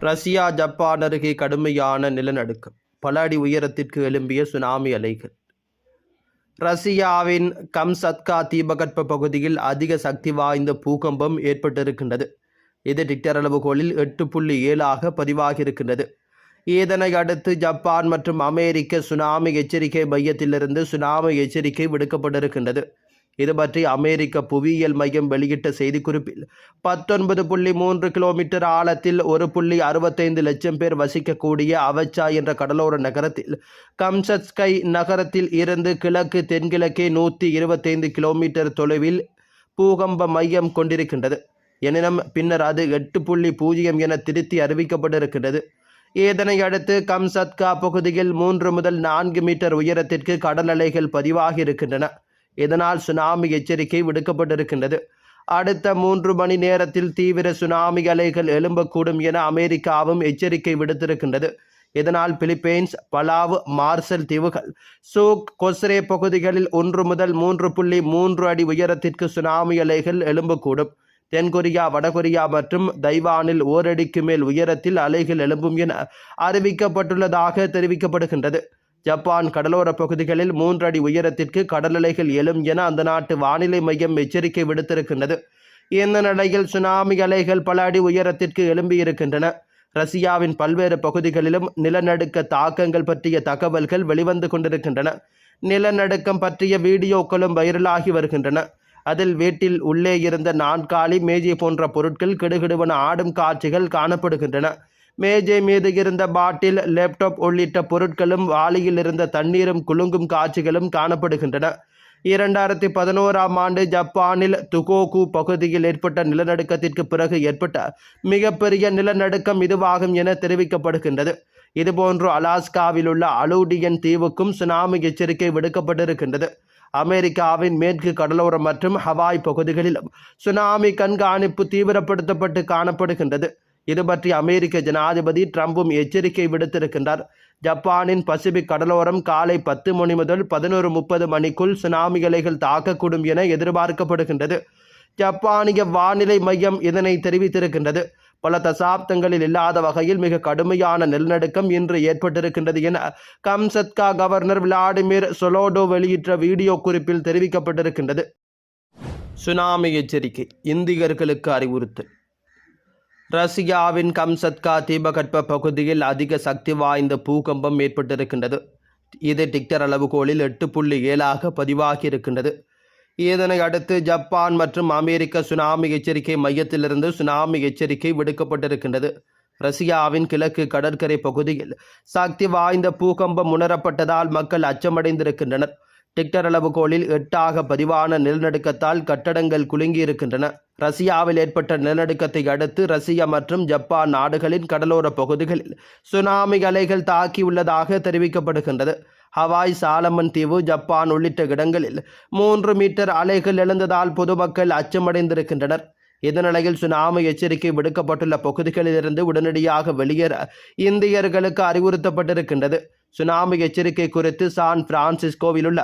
Russia Japan அருகே கடுமையான நிலநடுக்கம். பல அடி உயரத்திற்கு எழும்பிய சுனாமி அலைகள். ரஷ்யாவின் கம்சத்கா தீபகற்ப பகுதியில் அதிக சக்தி வாய்ந்த பூகம்பம் ஏற்பட்டிருக்கின்றது. இது டிக்டர் அளவுகோலில் எட்டு புள்ளி ஏழாக பதிவாகியிருக்கின்றது. இதனை அடுத்து ஜப்பான் மற்றும் அமெரிக்க சுனாமி எச்சரிக்கை மையத்திலிருந்து சுனாமி எச்சரிக்கை விடுக்கப்பட்டிருக்கின்றது. இது பற்றி அமெரிக்க புவியியல் மையம் வெளியிட்ட செய்திக்குறிப்பில் பத்தொன்பது புள்ளி மூன்று கிலோமீட்டர் ஆழத்தில் ஒரு புள்ளி அறுபத்தைந்து லட்சம் பேர் வசிக்கக்கூடிய அவச்சா என்ற கடலோர நகரத்தில் கம்சத்ஸ்கை நகரத்தில் இருந்து கிழக்கு தென்கிழக்கே நூற்றி இருபத்தைந்து கிலோமீட்டர் தொலைவில் பூகம்ப மையம் கொண்டிருக்கின்றது. எனினும் பின்னர் அது எட்டு புள்ளி பூஜ்ஜியம் என திருத்தி அறிவிக்கப்பட்டிருக்கின்றது. இதனை அடுத்து கம்சத்கா பகுதியில் மூன்று முதல் நான்கு மீட்டர் உயரத்திற்கு கடல் அலைகள் பதிவாகி இருக்கின்றன. இதனால் சுனாமி எச்சரிக்கை விடுக்கப்பட்டிருக்கின்றது. அடுத்த மூன்று மணி நேரத்தில் தீவிர சுனாமி அலைகள் எழும்பக்கூடும் என அமெரிக்காவும் எச்சரிக்கை விடுத்திருக்கின்றது. இதனால் பிலிப்பைன்ஸ் பலாவ் மார்சல் தீவுகள் சூக் கொஸ்ரே பகுதிகளில் ஒன்று முதல் மூன்று புள்ளி மூன்று அடி உயரத்திற்கு சுனாமி அலைகள் எழும்பக்கூடும். தென்கொரியா வடகொரியா மற்றும் தைவானில் ஓரடிக்கு மேல் உயரத்தில் அலைகள் எழும்பும் என அறிவிக்கப்பட்டுள்ளதாக தெரிவிக்கப்படுகின்றது. ஜப்பான் கடலோர பகுதிகளில் மூன்று அடி உயரத்திற்கு கடல் அலைகள் எழும் என அந்த நாட்டு வானிலை மையம் எச்சரிக்கை விடுத்திருக்கின்றது. இந்த நிலையில் சுனாமி அலைகள் பல அடி உயரத்திற்கு எழும்பியிருக்கின்றன. ரஷ்யாவின் பல்வேறு பகுதிகளிலும் நிலநடுக்க தாக்கங்கள் பற்றிய தகவல்கள் வெளிவந்து கொண்டிருக்கின்றன. நிலநடுக்கம் பற்றிய வீடியோக்களும் வைரலாகி வருகின்றன. அதில் வீட்டில் உள்ளே இருந்த நான்காலி மேஜை போன்ற பொருட்கள் கிடுகிடுவன ஆடும் காட்சிகள் காணப்படுகின்றன. மேஜை மீது இருந்த பாட்டில் லேப்டாப் உள்ளிட்ட பொருட்களும் வாளியில் இருந்த தண்ணீரும் குலுங்கும் காட்சிகளும் காணப்படுகின்றன. இரண்டாயிரத்தி பதினோராம் ஆண்டு ஜப்பானில் துகோகு பகுதியில் ஏற்பட்ட நிலநடுக்கத்திற்கு பிறகு ஏற்பட்ட மிகப்பெரிய நிலநடுக்கம் இதுவாகும் என தெரிவிக்கப்படுகின்றது. இதுபோன்று அலாஸ்காவில் உள்ள அலூடியன் தீவுக்கும் சுனாமி எச்சரிக்கை விடுக்கப்பட்டிருக்கின்றது. அமெரிக்காவின் மேற்கு கடலோரம் மற்றும் ஹவாய் பகுதிகளிலும் சுனாமி கண்காணிப்பு தீவிரப்படுத்தப்பட்டு காணப்படுகின்றது. இது பற்றி அமெரிக்க ஜனாதிபதி ட்ரம்பும் எச்சரிக்கை விடுத்திருக்கின்றார். ஜப்பானின் பசிபிக் கடலோரம் காலை பத்து மணி முதல் பதினோரு முப்பது மணிக்குள் சுனாமி அலைகள் தாக்கக்கூடும் என எதிர்பார்க்கப்படுகின்றது. ஜப்பானிய வானிலை மையம் இதனை தெரிவித்திருக்கின்றது. பல தசாப்தங்களில் இல்லாத வகையில் மிக கடுமையான நிலநடுக்கம் இன்று ஏற்பட்டிருக்கின்றது என கம்சத்கா கவர்னர் விளாடிமிர் சொலோடோ வெளியிட்ட வீடியோ குறிப்பில் தெரிவிக்கப்பட்டிருக்கின்றது. சுனாமி எச்சரிக்கை இந்தியர்களுக்கு அறிவுறுத்தல். ரஷ்யாவின் கம்சத்கா தீபகற்ப பகுதியில் அதிக சக்தி வாய்ந்த பூகம்பம் ஏற்பட்டிருக்கின்றது. இது டிக்டர் அளவுகோலில் எட்டு புள்ளி ஏழாக பதிவாகியிருக்கின்றது. இதனை அடுத்து ஜப்பான் மற்றும் அமெரிக்க சுனாமி எச்சரிக்கை மையத்திலிருந்து சுனாமி எச்சரிக்கை விடுக்கப்பட்டிருக்கின்றது. ரஷ்யாவின் கிழக்கு கடற்கரை பகுதியில் சக்தி வாய்ந்த பூகம்பம் உணரப்பட்டதால் மக்கள் அச்சமடைந்திருக்கின்றனர். டிக்டர் அளவுகோலில் எட்டாக பதிவான நிலநடுக்கத்தால் கட்டடங்கள் குலுங்கி இருக்கின்றன ரஷ்யாவில் ஏற்பட்ட நிலநடுக்கத்தை அடுத்து ரஷ்யா மற்றும் ஜப்பான் நாடுகளின் கடலோர பகுதிகளில் சுனாமி அலைகள் தாக்கியுள்ளதாக தெரிவிக்கப்படுகின்றது. ஹவாய் சாலமன் தீவு ஜப்பான் உள்ளிட்ட இடங்களில் மூன்று மீட்டர் அலைகள் எழுந்ததால் பொதுமக்கள் அச்சமடைந்திருக்கின்றனர். இதனிலையில் சுனாமி எச்சரிக்கை விடுக்கப்பட்டுள்ள பகுதிகளிலிருந்து உடனடியாக வெளியேற இந்தியர்களுக்கு அறிவுறுத்தப்பட்டிருக்கின்றது. சுனாமி எச்சரிக்கை குறித்து சான் பிரான்சிஸ்கோவில் உள்ள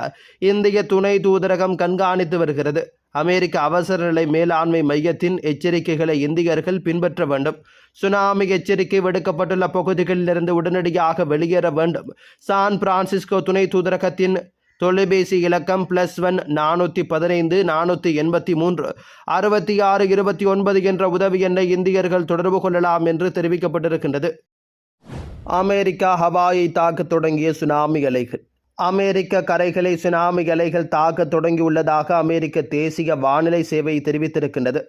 இந்திய துணை தூதரகம் கண்காணித்து வருகிறது. அமெரிக்க அவசர நிலை மேலாண்மை மையத்தின் எச்சரிக்கைகளை இந்தியர்கள் பின்பற்ற வேண்டும். சுனாமி எச்சரிக்கை விடுக்கப்பட்டுள்ள பகுதிகளிலிருந்து உடனடியாக வெளியேற வேண்டும். சான் பிரான்சிஸ்கோ துணை தூதரகத்தின் தொலைபேசி இலக்கம் பிளஸ் ஒன் நானூற்றி பதினைந்து நானூற்றி எண்பத்தி மூன்று அறுபத்தி ஆறு இருபத்தி ஒன்பது என்ற உதவி எண்ணை இந்தியர்கள் தொடர்பு கொள்ளலாம் என்று தெரிவிக்கப்பட்டிருக்கின்றது. அமெரிக்கா ஹவாயை தாக்கத் தொடங்கிய சுனாமி அலைகள். அமெரிக்க கரைகளை சுனாமி அலைகள் தாக்கத் தொடங்கியுள்ளதாக அமெரிக்க தேசிய வானிலை சேவை தெரிவித்திருக்கின்றது.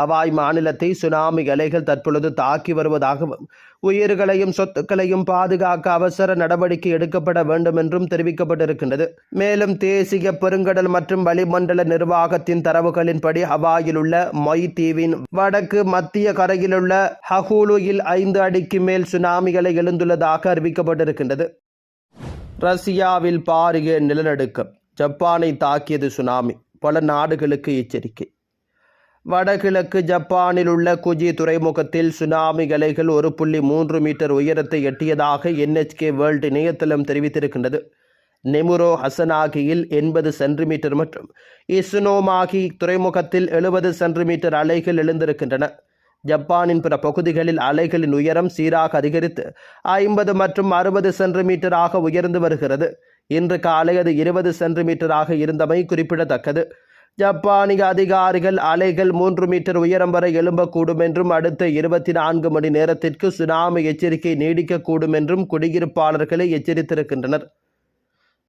ஹவாய் மாநிலத்தை சுனாமி அலைகள் தற்பொழுது தாக்கி வருவதாகவும் உயிர்களையும் சொத்துக்களையும் பாதுகாக்க அவசர நடவடிக்கை எடுக்கப்பட வேண்டும் என்றும் தெரிவிக்கப்பட்டிருக்கின்றது. மேலும் தேசிய பெருங்கடல் மற்றும் வளிமண்டல நிர்வாகத்தின் தரவுகளின்படி ஹவாயில் உள்ள மொய் தீவின் வடக்கு மத்திய கரையிலுள்ள ஹகூலுயில் ஐந்து அடிக்கு மேல் சுனாமிகளை எழுந்துள்ளதாக அறிவிக்கப்பட்டிருக்கின்றது. ரஷ்யாவில் பாரிய நிலநடுக்கம். ஜப்பானை தாக்கியது சுனாமி. பல நாடுகளுக்கு எச்சரிக்கை. வடகிழக்கு ஜப்பானில் உள்ள குஜி துறைமுகத்தில் சுனாமி அலைகள் ஒரு புள்ளி மூன்று மீட்டர் உயரத்தை எட்டியதாக என்ஹெச்கே வேர்ல்டு இணையதளம் தெரிவித்திருக்கின்றது. நெமுரோ ஹசனாகியில் எண்பது சென்டிமீட்டர் மற்றும் இசுனோமாகி துறைமுகத்தில் எழுபது சென்டிமீட்டர் அலைகள் எழுந்திருக்கின்றன. ஜப்பானின் பிற பகுதிகளில் அலைகளின் உயரம் சீராக அதிகரித்து ஐம்பது மற்றும் அறுபது சென்டிமீட்டராக உயர்ந்து வருகிறது. இன்று காலை அது இருபது சென்டிமீட்டராக இருந்தமை குறிப்பிடத்தக்கது. ஜப்பானிய அதிகாரிகள் அலைகள் மூன்று மீட்டர் உயரம் வரை எழும்பக்கூடும் என்றும் அடுத்த இருபத்தி நான்கு மணி நேரத்திற்கு சுனாமி எச்சரிக்கை நீடிக்கக்கூடும் என்றும் குடியிருப்பாளர்களை எச்சரித்திருக்கின்றனர்.